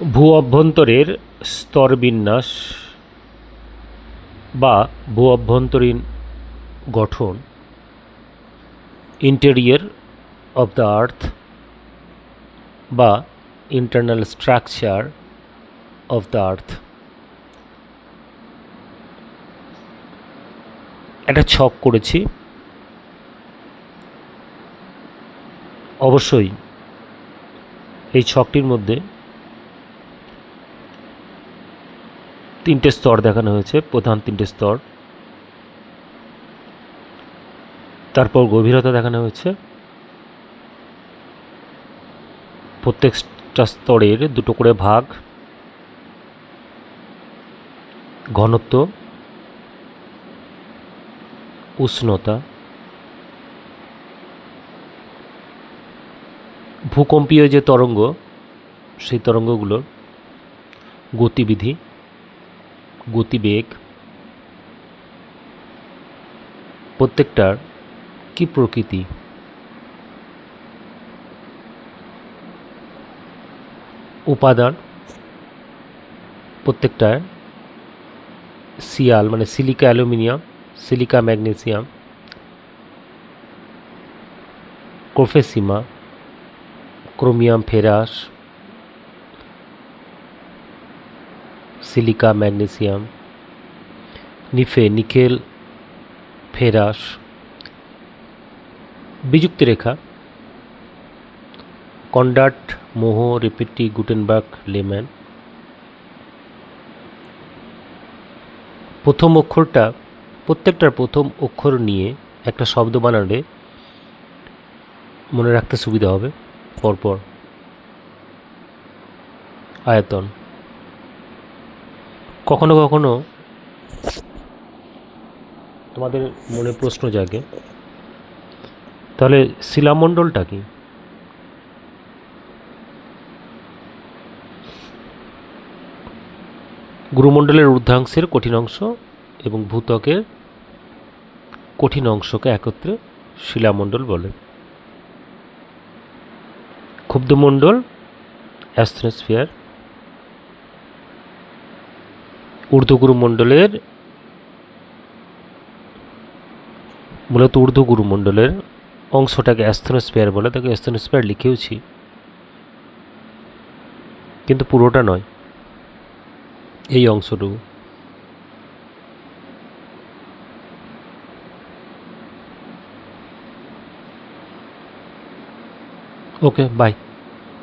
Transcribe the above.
ভূ অভ্যন্তরের স্তরবিন্যাস বা ভূ অভ্যন্তরীণ গঠন ইন্টেরিয়র অফ দ্য আর্থ বা internal structure of the earth একটা ছক করেছি। অবশ্যই এই ছকটির মধ্যে তিনটে স্তর দেখানো হয়েছে, প্রধান তিনটে স্তর। তারপর গভীরতা দেখানো হয়েছে। প্রত্যেকটা স্তরের দুটো করে ভাগ। ঘনত্ব। উষ্ণতা। ভূকম্পীয় যে তরঙ্গ, সেই তরঙ্গগুলোর গতিবিধি। গতিবেগ। প্রত্যেকটার কি প্রকৃতি? উপাদান। প্রত্যেকটার সিয়াল মানে silica aluminium, silica magnesium. কোফেসিমা chromium, ferrous. Silica, magnesium, nife, nickel, ferrous বিযুক্তি রেখা Conrad Moho, Repetti, Gutenberg, layman. প্রথম অক্ষরটা, প্রত্যেকটার প্রথম অক্ষর নিয়ে একটা শব্দ বানালে মনে রাখতে সুবিধা হবে। পরপর আয়তন। কখনো কখনো তোমাদের মনে প্রশ্ন জাগে। তাহলে শিলামণ্ডলটা কি? গুরুমণ্ডলের ঊর্ধ্বাংশের কঠিন অংশ এবং ভূত্বকের কঠিন অংশকে একত্রে শিলামণ্ডল বলে। ক্ষুব্ধমণ্ডল অ্যাস্থনোস্ফিয়ার ঊর্ধ্বগুরুমণ্ডলের, মূলত ঊর্ধ্বগুরুমণ্ডলের অংশটাকে অ্যাস্থনোস্ফিয়ার বলে, তাকে অ্যাস্থনোস্ফিয়ার লিখেওছি। কিন্তু পুরোটা নয়। এই অংশটুকু। Okay, bye.